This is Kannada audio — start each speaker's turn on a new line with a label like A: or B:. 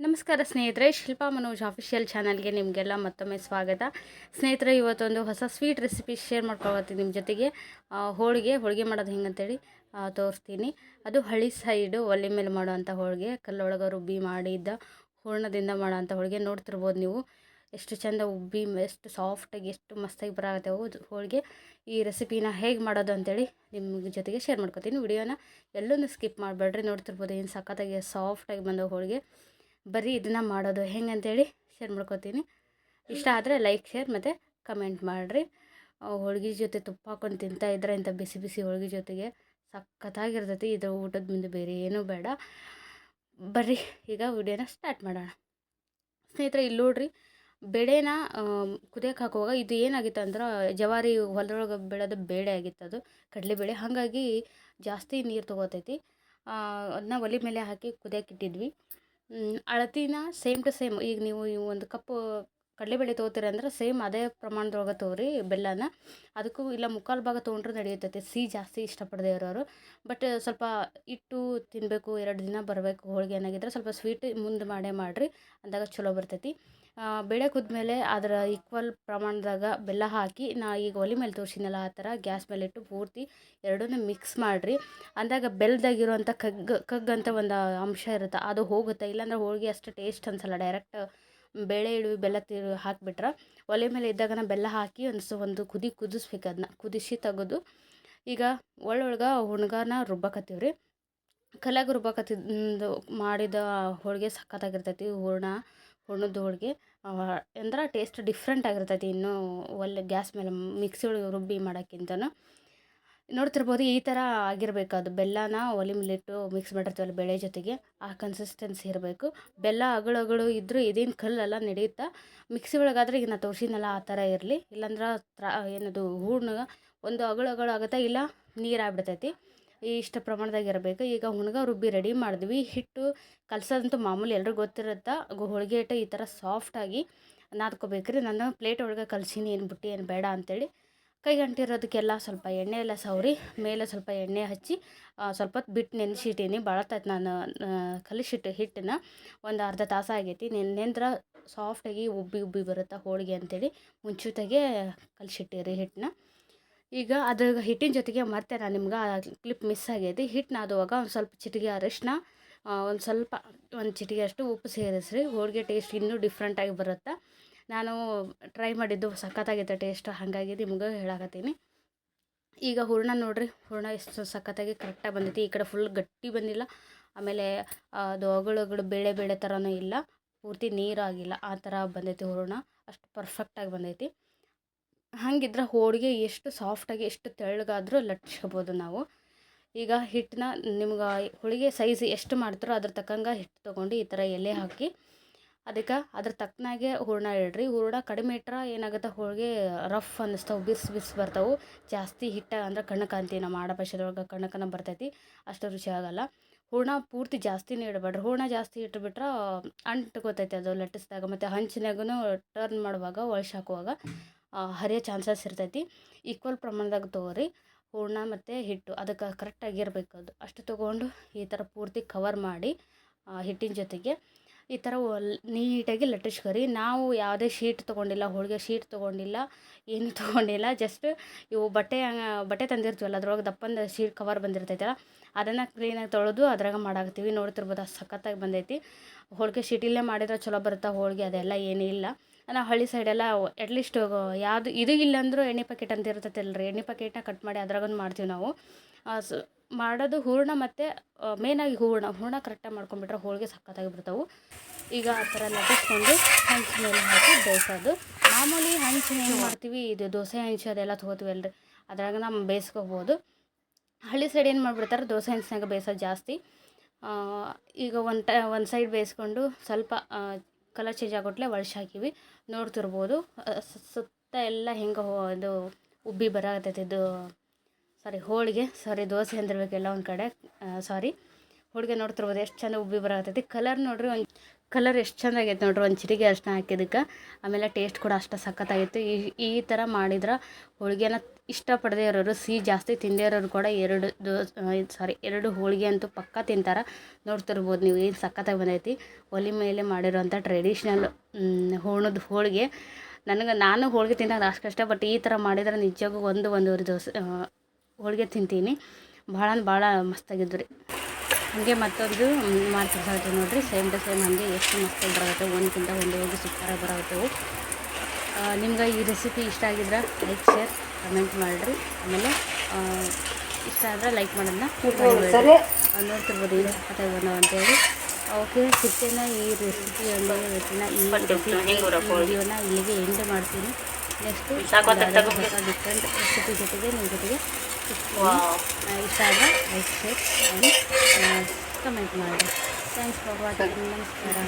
A: ನಮಸ್ಕಾರ ಸ್ನೇಹಿತರೆ, ಶಿಲ್ಪಾ ಮನೋಜ್ ಆಫಿಷಿಯಲ್ ಚಾನಲ್ಗೆ ನಿಮಗೆಲ್ಲ ಮತ್ತೊಮ್ಮೆ ಸ್ವಾಗತ. ಸ್ನೇಹಿತರೆ, ಇವತ್ತೊಂದು ಹೊಸ ಸ್ವೀಟ್ ರೆಸಿಪಿ ಶೇರ್ ಮಾಡ್ಕೊಳ್ತೀನಿ ನಿಮ್ಮ ಜೊತೆಗೆ. ಹೋಳಿಗೆ ಹೋಳಿಗೆ ಮಾಡೋದು ಹೆಂಗಂತೇಳಿ ಅಂತೇಳಿ ತೋರಿಸ್ತೀನಿ. ಅದು ಹಳಿ ಸೈಡು ಒಲೆ ಮೇಲೆ ಮಾಡೋವಂಥ ಹೋಳಿಗೆ, ಕಲ್ಲೊಳಗೆ ರುಬ್ಬಿ ಮಾಡಿದ್ದ ಹೂರ್ಣದಿಂದ ಮಾಡೋವಂಥ ಹೋಳಿಗೆ. ನೋಡ್ತಿರ್ಬೋದು ನೀವು, ಎಷ್ಟು ಚಂದ ಉಬ್ಬಿ, ಎಷ್ಟು ಸಾಫ್ಟಾಗಿ ಎಷ್ಟು ಮಸ್ತಾಗಿ ಬರಾಗತ್ತೆ ಹೋಳಿಗೆ. ಈ ರೆಸಿಪಿನ ಹೇಗೆ ಮಾಡೋದು ಅಂತೇಳಿ ನಿಮ್ಮ ಜೊತೆಗೆ ಶೇರ್ ಮಾಡ್ಕೊತೀನಿ. ವಿಡಿಯೋನ ಎಲ್ಲೂ ಸ್ಕಿಪ್ ಮಾಡಬೇಡ್ರಿ. ನೋಡ್ತಿರ್ಬೋದು ಏನು ಸಖತ್ತಾಗಿ ಸಾಫ್ಟಾಗಿ ಬಂದವು ಹೋಳಿಗೆ. ಬರೀ ಇದನ್ನ ಮಾಡೋದು. ಹೆಂಗೆ ಹೆಂಗಂತೇಳಿ ಶೇರ್ ಮಾಡ್ಕೊತೀನಿ. ಇಷ್ಟ ಆದರೆ ಲೈಕ್ ಶೇರ್ ಮತ್ತು ಕಮೆಂಟ್ ಮಾಡಿರಿ. ಹೋಳ್ಗೆ ಜೊತೆ ತುಪ್ಪ ಹಾಕೊಂಡು ತಿಂತಾ ಇದ್ರೆ ಇಂಥ ಬಿಸಿ ಬಿಸಿ ಹೋಳ್ಗೆ ಜೊತೆಗೆ ಸಖತ್ತಾಗಿರ್ತೈತಿ. ಇದು ಊಟದ ಮುಂದೆ ಬೇರೆ ಏನೂ ಬೇಡ. ಬರ್ರಿ, ಈಗ ವಿಡಿಯೋನ ಸ್ಟಾರ್ಟ್ ಮಾಡೋಣ. ಸ್ನೇಹಿತರೆ ಇಲ್ಲಿ ನೋಡ್ರಿ, ಬೆಳೆನ ಕುದಿಯಕ್ಕೆ ಹಾಕುವಾಗ ಇದು ಏನಾಗಿತ್ತು ಅಂದ್ರೆ ಜವಾರಿ ಹೊಲದೊಳಗೆ ಬೆಳೆದ ಬೇಳೆ ಆಗಿತ್ತು ಅದು. ಕಡಲೆ ಬೇಳೆ. ಹಾಗಾಗಿ ಜಾಸ್ತಿ ನೀರು ತೊಗೋತೈತಿ. ಅದನ್ನ ಒಲೆ ಮೇಲೆ ಹಾಕಿ ಕುದಿಯಕ್ಕೆ ಇಟ್ಟಿದ್ವಿ. ಅಳತಿನ ಸೇಮ್ ಟು ಸೇಮ್ ಈಗ ನೀವು ಒಂದು ಕಪ್ಪು ಕಡಲೆಬೇಳೆ ತೊಗೋತೀರ ಅಂದ್ರೆ ಸೇಮ್ ಅದೇ ಪ್ರಮಾಣದೊಳಗೆ ತೊಗೊರಿ ಬೆಲ್ಲನ. ಅದಕ್ಕೂ ಇಲ್ಲ ಮುಕ್ಕಾಲು ಭಾಗ ತೊಗೊಂಡ್ರೆ ನಡೆಯುತ್ತೈತೆ. ಸಿಹಿ ಜಾಸ್ತಿ ಇಷ್ಟಪಡದೆ ಇರೋರು. ಬಟ್ ಸ್ವಲ್ಪ ಇಟ್ಟು ತಿನ್ನಬೇಕು ಎರಡು ದಿನ ಬರಬೇಕು ಹೋಳಿಗೆ ಏನಾಗಿದ್ರೆ ಸ್ವಲ್ಪ ಸ್ವೀಟ್ ಮುಂದೆ ಮಾಡೇ ಮಾಡಿರಿ, ಅಂದಾಗ ಚಲೋ ಬರ್ತೈತಿ. ಬೇಳೆ ಕುದ್ಮೇಲೆ ಅದರ ಈಕ್ವಲ್ ಪ್ರಮಾಣದಾಗ ಬೆಲ್ಲ ಹಾಕಿ, ನಾ ಈಗ ಒಲೆ ಮೇಲೆ ತೋರಿಸಿನಲ್ಲ ಆ ಥರ ಗ್ಯಾಸ್ ಮೇಲೆ ಇಟ್ಟು ಪೂರ್ತಿ ಎರಡನ್ನೂ ಮಿಕ್ಸ್ ಮಾಡಿರಿ. ಅಂದಾಗ ಬೆಲ್ಲದಾಗಿರುವಂಥ ಕಗ್ ಕಗ್ ಅಂತ ಒಂದು ಅಂಶ ಇರುತ್ತೆ, ಅದು ಹೋಗುತ್ತೆ, ಇಲ್ಲಾಂದ್ರೆ ಹೋಳಿಗೆ ಅಷ್ಟು ಟೇಸ್ಟ್ ಅನ್ಸಲ್ಲ ಡೈರೆಕ್ಟ್ ಬೇಳೆ ಇಳುವಿ ಬೆಲ್ಲ ತಿರು ಹಾಕಿಬಿಟ್ರೆ ಒಲೆ ಮೇಲೆ ಇದ್ದಾಗನ ಬೆಲ್ಲ ಹಾಕಿ ಒಂದು ಸ, ಒಂದು ಕುದಿ ಕುದಿಸ್ಬೇಕು ಅದನ್ನ ಕುದಿಸಿ ತೆಗೆದು ಈಗ ಒಳ್ಳೊಳಗೆ ಹುಣ್ಗಾನ ರುಬ್ಬಕತ್ತೀವಿ ರೀ ಕಲ್ಯಾಗ ರುಬ್ಬಕತ್ತಿದ್ದು ಮಾಡಿದ ಹೋಳಿಗೆ ಸಖತ್ತಾಗಿರ್ತೈತಿ, ಹೂರ್ಣ ಹೂರ್ಣದ ಹೋಳಿಗೆ. ಅಂದ್ರೆ ಟೇಸ್ಟ್ ಡಿಫ್ರೆಂಟ್ ಆಗಿರ್ತೈತಿ, ಇನ್ನೂ ಒಲೆ ಗ್ಯಾಸ್ ಮೇಲೆ ಮಿಕ್ಸಿ ಒಳಗೆ ರುಬ್ಬಿ ಮಾಡೋಕ್ಕಿಂತನೂ. ನೋಡ್ತಿರ್ಬೋದು ಈ ಥರ ಆಗಿರಬೇಕು. ಅದು ಬೆಲ್ಲನ ಒಲೆ ಮೇಲಿಟ್ಟು ಮಿಕ್ಸ್ ಮಾಡಿರ್ತೀವಲ್ಲ ಬೆಳೆ ಜೊತೆಗೆ, ಆ ಕನ್ಸಿಸ್ಟೆನ್ಸಿ ಇರಬೇಕು. ಬೆಲ್ಲ ಅಗಳು ಅಗಳು ಇದ್ದರೂ ಇದೇನು ಕಲ್ಲೆಲ್ಲ ನಡೆಯುತ್ತಾ? ಮಿಕ್ಸಿ ಒಳಗಾದ್ರೆ ಈಗ ನಾ ತೋರಿಸಿದ್ನಲ್ಲ ಆ ಥರ ಇರಲಿ. ಇಲ್ಲಾಂದ್ರೆ ತ್ರಾ, ಏನದು ಹೂರ್ಣ ಒಂದು ಅಗಳು ಅಗಳು ಆಗುತ್ತೆ? ಇಲ್ಲ ನೀರು ಆಗ್ಬಿಡ್ತೈತಿ ಇಷ್ಟು ಪ್ರಮಾಣದಾಗ ಇರಬೇಕು. ಈಗ ಹುಣ್ಗ ರುಬ್ಬಿ ರೆಡಿ ಮಾಡಿದ್ವಿ. ಹಿಟ್ಟು ಕಲ್ಸೋದಂತೂ ಮಾಮೂಲಿ ಎಲ್ಲರೂ ಗೊತ್ತಿರುತ್ತೆ? ಹೋಳಿಗೆ ಹಿಟ್ಟು ಈ ಥರ ಸಾಫ್ಟಾಗಿ ನಾದ್ಕೋಬೇಕ್ರಿ. ನಾನು ಪ್ಲೇಟ್ ಒಳಗೆ ಕಲ್ಸೀನಿ ಏನು ಬುಟ್ಟಿ, ಏನು ಬೇಡ ಅಂತೇಳಿ. ಕೈ ಅಂಟಿರೋದಕ್ಕೆಲ್ಲ ಸ್ವಲ್ಪ ಎಣ್ಣೆ ಎಲ್ಲ ಸವರಿ, ಮೇಲೆ ಸ್ವಲ್ಪ ಎಣ್ಣೆ ಹಚ್ಚಿ ಸ್ವಲ್ಪ ಹೊತ್ತು ಬಿಟ್ಟು ನೆನೆಸಿಟ್ಟೀನಿ. ಭಾಳ ತಾತು ನಾನು ಕಲಿಸಿಟ್ಟು ಹಿಟ್ಟನ್ನ. ಒಂದು ಅರ್ಧ ತಾಸು ಆಗೈತಿ. ನೆನೆಂದ್ರೆ ಸಾಫ್ಟಾಗಿ ಉಬ್ಬಿ ಉಬ್ಬಿ ಬರುತ್ತೆ ಹೋಳಿಗೆ ಅಂತೇಳಿ ಮುಂಚಿತಾಗೆ ಕಲಿಸಿಟ್ಟಿರಿ ಹಿಟ್ಟನ್ನ. ಈಗ ಅದ್ರ ಹಿಟ್ಟಿನ ಜೊತೆಗೆ ಮತ್ತೆ ನಾನು ನಿಮ್ಗೆ ಕ್ಲಿಪ್ ಮಿಸ್ ಆಗೈತಿ. ಹಿಟ್ಟು ನಾದುವಾಗ ಒಂದು ಸ್ವಲ್ಪ ಚಿಟಿಗೆ ಅರಿಶಿನ ಒಂದು ಸ್ವಲ್ಪ, ಒಂದು ಚಿಟಿಗೆ ಅಷ್ಟು ಉಪ್ಪು ಸೇರಿಸ್ರಿ. ಹೋಳಿಗೆ ಟೇಸ್ಟ್ ಇನ್ನೂ ಡಿಫ್ರೆಂಟಾಗಿ ಬರುತ್ತೆ. ನಾನು ಟ್ರೈ ಮಾಡಿದ್ದು ಸಖತ್ತಾಗೈತೆ ಟೇಸ್ಟ್ ಹಾಗಾಗಿ ನಿಮ್ಗೆ ಹೇಳಕತ್ತೀನಿ. ಈಗ ಹೂರ್ಣ ನೋಡ್ರಿ, ಹೂರ್ಣ ಎಷ್ಟು ಸಖತ್ತಾಗಿ ಕರೆಕ್ಟಾಗಿ ಬಂದೈತಿ. ಈ ಕಡೆ ಫುಲ್ ಗಟ್ಟಿ ಬಂದಿಲ್ಲ. ಆಮೇಲೆ ಅದು ಅಗಳು ಬೇಳೆ ಬೇಳೆ ಥರನೂ ಇಲ್ಲ. ಪೂರ್ತಿ ನೀರಾಗಿಲ್ಲ ಆ ಥರ ಬಂದೈತಿ ಹೂರ್ಣ. ಅಷ್ಟು ಪರ್ಫೆಕ್ಟಾಗಿ ಬಂದೈತಿ. ಹಾಗಿದ್ರೆ ಹೋಳಿಗೆ ಎಷ್ಟು ಸಾಫ್ಟಾಗಿ ಎಷ್ಟು ತೆಳ್ಳಗಾದರೂ ಲಟ್ಸ್ಕೋಬೋದು ನಾವು. ಈಗ ಹಿಟ್ಟನ್ನ ನಿಮ್ಗೆ, ಹೋಳಿಗೆ ಸೈಜ್ ಎಷ್ಟು ಮಾಡ್ತಾರೋ ಅದ್ರ ತಕ್ಕಂಗೆ ಹಿಟ್ಟು ತೊಗೊಂಡು ಈ ಥರ ಎಲೆ ಹಾಕಿ ಅದಕ್ಕೆ ಅದ್ರ ತಕ್ಕನಾಗೆ ಹೂರ್ಣ ಇಡ್ರಿ. ಹೂರ್ಣ ಕಡಿಮೆ ಇಟ್ರೆ ಏನಾಗುತ್ತೆ ಹೋಳಿಗೆ ರಫ್ ಅನ್ನಿಸ್ತಾವೆ, ಬಿಸ್ ಬಿಸ್ ಬರ್ತಾವೆ. ಜಾಸ್ತಿ ಹಿಟ್ಟು ಅಂದ್ರೆ ಕಣ್ಣಕ್ಕೆ ಅಂತೀವಿ ನಮ್ಮ ಆಡ ಭಾಷೆದೊಳಗೆ ಕಣ್ಣಕ್ಕನ ಬರ್ತೈತಿ, ಅಷ್ಟು ರುಚಿ ಆಗಲ್ಲ. ಹೂರ್ಣ ಪೂರ್ತಿ ಜಾಸ್ತಿನೇ ಇಡಬೇಡ್ರಿ. ಹೂರ್ಣ ಜಾಸ್ತಿ ಇಟ್ಬಿಟ್ರೆ ಅಂಟ್ಕೋತೈತೆ ಅದು ಲಟ್ಟಿಸಿದಾಗ. ಮತ್ತು ಹಂಚಿನಾಗೂ ಟರ್ನ್ ಮಾಡುವಾಗ ಒಳಸಿ ಹಾಕುವಾಗ ಹರಿಯೋ ಚಾನ್ಸಸ್ ಇರ್ತೈತಿ. ಈಕ್ವಲ್ ಪ್ರಮಾಣದಾಗ ತೊಗೊರಿ. ಹೂರ್ಣ ಮತ್ತು ಹಿಟ್ಟು ಅದಕ್ಕೆ ಕರೆಕ್ಟಾಗಿರ್ಬೇಕು ಅದು. ಅಷ್ಟು ತೊಗೊಂಡು ಈ ಥರ ಪೂರ್ತಿ ಕವರ್ ಮಾಡಿ ಹಿಟ್ಟಿನ ಜೊತೆಗೆ ಈ ಥರ ನೀಟಾಗಿ ಲಟ್ಟಿಸ್ಕೊರಿ ನಾವು ಯಾವುದೇ ಶೀಟ್ ತೊಗೊಂಡಿಲ್ಲ, ಹೋಳಿಗೆ ಶೀಟ್ ತೊಗೊಂಡಿಲ್ಲ, ಏನು ತೊಗೊಂಡಿಲ್ಲ, ಜಸ್ಟ್ ಇವು ಬಟ್ಟೆ ಬಟ್ಟೆ ತಂದಿರ್ತೀವಲ್ಲ, ಅದ್ರೊಳಗೆ ದಪ್ಪಂದು ಶೀಟ್ ಕವರ್ ಬಂದಿರ್ತೈತಲ್ಲ, ಅದನ್ನು ಕ್ಲೀನಾಗಿ ತೊಳೆದು ಅದ್ರಾಗ ಮಾಡಾಕ್ತೀವಿ ನೋಡ್ತಿರ್ಬೋದು ಸಖತ್ತಾಗಿ ಬಂದೈತಿ. ಹೋಳಿಗೆ ಶೀಟಿಲ್ಲೇ ಮಾಡಿದ್ರೆ ಚಲೋ ಬರುತ್ತೆ ಹೋಳಿಗೆ? ಅದೆಲ್ಲ ಏನೂ ಇಲ್ಲ. ನಾವು ಹಳ್ಳಿ ಸೈಡೆಲ್ಲ ಅಟ್ಲೀಸ್ಟ್ ಯಾವುದು, ಇದು ಇಲ್ಲ ಅಂದರೂ ಎಣ್ಣೆ ಪ್ಯಾಕೆಟ್ ಅಂತ ಇರ್ತೈತಲ್ರಿ. ಎಣ್ಣೆ ಪ್ಯಾಕೆಟ್ನ ಕಟ್ ಮಾಡಿ ಅದ್ರಾಗೊಂದು ಮಾಡ್ತೀವಿ ನಾವು. ಮಾಡೋದು ಹೂರ್ಣ ಮತ್ತು ಮೇನಾಗಿ ಹೂರ್ಣ. ಹೂರ್ಣ ಕರೆಕ್ಟಾಗಿ ಮಾಡ್ಕೊಂಡ್ಬಿಟ್ರೆ ಹೋಳಿಗೆ ಸಖತ್ತಾಗಿ ಬಿಡ್ತಾವೆ. ಈಗ ಆ ಥರ ಲಟ್ಟಿಸ್ಕೊಂಡು ಹಂಚಿನ ಮೇಲೆ ಹಾಕಿ ಬೇಯಿಸೋದು. ಮಾಮೂಲಿ ಹಂಚಿನ ಏನು ಮಾಡ್ತೀವಿ? ಇದು ದೋಸೆ ಹಂಚು ಅದೆಲ್ಲ ತೊಗೋತೀವಿ ಅಲ್ರಿ. ಅದ್ರಾಗ ನಾವು ಬೇಯಿಸ್ಕೋಬೋದು. ಹಳ್ಳಿ ಸೈಡ್ ಏನು ಮಾಡಿಬಿಡ್ತಾರೆ? ದೋಸೆ ಹಂಚಿನಾಗ ಬೇಯಿಸೋದು ಜಾಸ್ತಿ. ಈಗ ಒನ್ ಟ, ಒಂದು ಸೈಡ್ ಬೇಯಿಸ್ಕೊಂಡು ಸ್ವಲ್ಪ ಕಲರ್ ಚೇಂಜ್ ಆಗೋಟ್ಲೆ ಒಳಸಿ ಹಾಕಿವಿ. ನೋಡ್ತಿರ್ಬೋದು. ಸುತ್ತ ಎಲ್ಲ ಹೆಂಗೆ ಇದು ಉಬ್ಬಿ ಬರಾಗತ್ತೈತೆ ಇದು ಸಾರಿ, ಹೋಳಿಗೆ, ಸಾರಿ, ದೋಸೆ ಅಂದಿರ್ಬೇಕೆಲ್ಲ ಒಂದು ಕಡೆ. ಸಾರಿ. ಹೋಳಿಗೆ ನೋಡ್ತಿರ್ಬೋದು, ಎಷ್ಟು ಚಂದ ಉಬ್ಬಿ ಬರಾಗತ್ತೈತಿ ಕಲರ್ ನೋಡ್ರಿ ಒಂದು ಕಲರ್ ಎಷ್ಟು ಚಂದ ಆಗೈತೆ ನೋಡ್ರಿ ಒಂದು ಚಿರಿಗೆ ಅರ್ಶಿನ ಹಾಕಿದ್ದಕ್ಕೆ ಆಮೇಲೆ ಟೇಸ್ಟ್ ಕೂಡ ಅಷ್ಟು ಸಖತ್ತಾಗಿತ್ತು. ಈ ಈ ಥರ ಮಾಡಿದ್ರೆ ಹೋಳಿಗೆನ ಇಷ್ಟಪಡದೇ ಇರೋರು, ಸಿಹಿ ಜಾಸ್ತಿ ತಿಂದೇ ಇರೋರು ಕೂಡ ಎರಡು ದೋ ಸಾರಿ, ಎರಡು ಹೋಳಿಗೆ ಅಂತೂ ಪಕ್ಕ ತಿಂತಾರೆ. ನೋಡ್ತಿರ್ಬೋದು ನೀವು ಏನು ಸಖತ್ತಾಗಿ ಬಂದೈತಿ. ಒಲೆ ಮೇಲೆ ಮಾಡಿರೋಂಥ ಟ್ರೆಡಿಷ್ನಲ್ ಹೂರ್ಣದ ಹೋಳಿಗೆ. ನನಗೆ, ನಾನು ಹೋಳಿಗೆ ತಿನ್ನೋದು ಅಷ್ಟು ಕಷ್ಟ ಬಟ್ ಈ ಥರ ಮಾಡಿದ್ರೆ ನಿಜವಾಗೂ ಒಂದು, ಒಂದೂವರೆ ದೋಸೆ ಹೋಳಿಗೆ ತಿಂತೀನಿ. ಭಾಳ ಅಂದ್ರೆ ಭಾಳ ಮಸ್ತಾಗಿದ್ದು ರೀ. ಹಂಗೆ ಮತ್ತೊಂದು ಮಾಡ್ತೀವಿ ಹೇಳ್ತೀವಿ ನೋಡಿರಿ ಸೇಮ್ ಟು ಸೇಮ್ ಹಾಗೆ ಎಷ್ಟು ಮಸ್ತಾಗಿ ಬರತ್ತೆ ಒಂದಕ್ಕಿಂತ ಒಂದು ಹೋಗಿ ಸೂಪರಾಗಿ ಬರತ್ತವು ನಿಮ್ಗೆ ಈ ರೆಸಿಪಿ ಇಷ್ಟ ಆಗಿದ್ರೆ ಲೈಕ್ ಶೇರ್ ಕಮೆಂಟ್ ಮಾಡಿರಿ. ಆಮೇಲೆ ಇಷ್ಟ ಆದರೆ ಲೈಕ್ ಮಾಡೋದನ್ನ ನೋಡ್ತಿರ್ಬೋದು ಈಗ ಸಖತ್ತಾಗಿ ಬಂದವು ಅಂತೇಳಿ. ಓಕೆ ಸಿಕ್ಕಿನ ಈ ರೆಸಿಪಿ ಎಂಬ ಇವತ್ತಿನ ಈ ವಿಡಿಯೋನ ಇಲ್ಲಿಗೆ ಎಂಡ್ ಮಾಡ್ತೀನಿ. ನೆಕ್ಸ್ಟು ಹೊಸ ಡಿಫ್ರೆಂಟ್ ರೆಸಿಪಿ ಜೊತೆಗೆ ನಿಮ್ಮ ಜೊತೆಗೆ ಇಷ್ಟ ಆದರೆ ಲೈಕ್ ಶೇರ್ ಆ್ಯಂಡ್ ಕಮೆಂಟ್ ಮಾಡಿ ಥ್ಯಾಂಕ್ಸ್ ಫಾರ್ ವಾಚಿಂಗ್ ನಮಸ್ಕಾರ